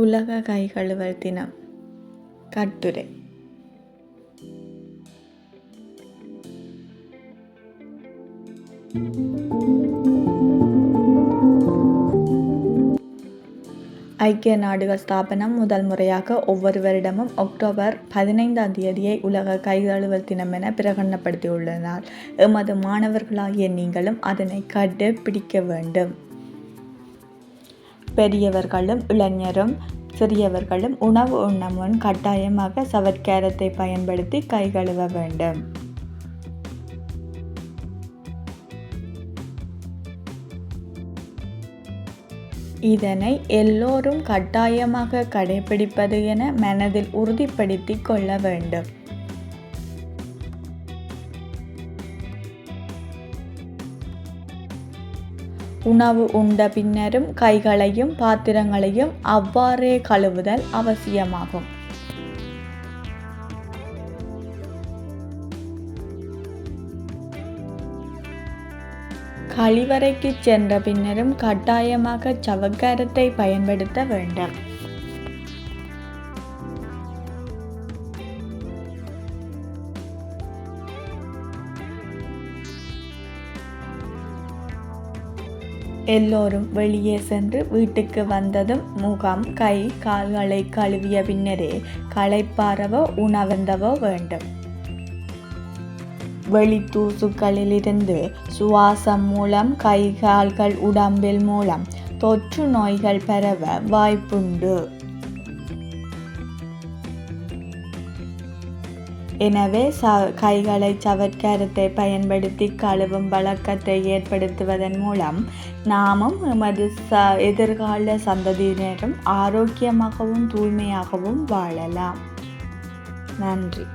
உலக கை கழுவல் தினம். கட்டுரை. ஐக்கிய நாடுகள் ஸ்தாபனம் முதல் முறையாக ஒவ்வொரு வருடமும் அக்டோபர் பதினைந்தாம் தேதியை உலக கைகழுவல் தினம் என பிரகடனப்படுத்தியுள்ளனர். எமது மாணவர்களாகிய நீங்களும் அதனை கண்டுபிடிக்க வேண்டும். பெரியவர்களும் இளைஞரும் சிறியவர்களும் உணவு உண்ணும் முன் கட்டாயமாக சவற்கேரத்தை பயன்படுத்தி கை கழுவ வேண்டும். இதனை எல்லோரும் கட்டாயமாக கடைபிடிப்பது என மனதில் உறுதிப்படுத்திக் கொள்ள வேண்டும். உணவு உண்ட பின்னரும் கைகளையும் பாத்திரங்களையும் அவ்வாறே கழுவுதல் அவசியமாகும். கழிவறைக்கு சென்ற பின்னரும் கட்டாயமாக சவக்காரத்தை பயன்படுத்த வேண்டும். எல்லோரும் வெளியே சென்று வீட்டுக்கு வந்ததும் முகம் கை கால்களை கழுவிய பின்னரே களைப்பாரவோ உணவந்தவோ வேண்டும். வெளித்தூசுக்களிலிருந்து சுவாசம் மூலம் கை கால்கள் உடம்பில் மூலம் தொற்று நோய்கள் பரவ வாய்ப்புண்டு. எனவே ச கைகளை சவற்காரத்தை பயன்படுத்தி கழுவும் வழக்கத்தை ஏற்படுத்துவதன் மூலம் நாமும் எமது ச எதிர்கால சந்ததியினரும் ஆரோக்கியமாகவும் தூய்மையாகவும் வாழலாம். நன்றி.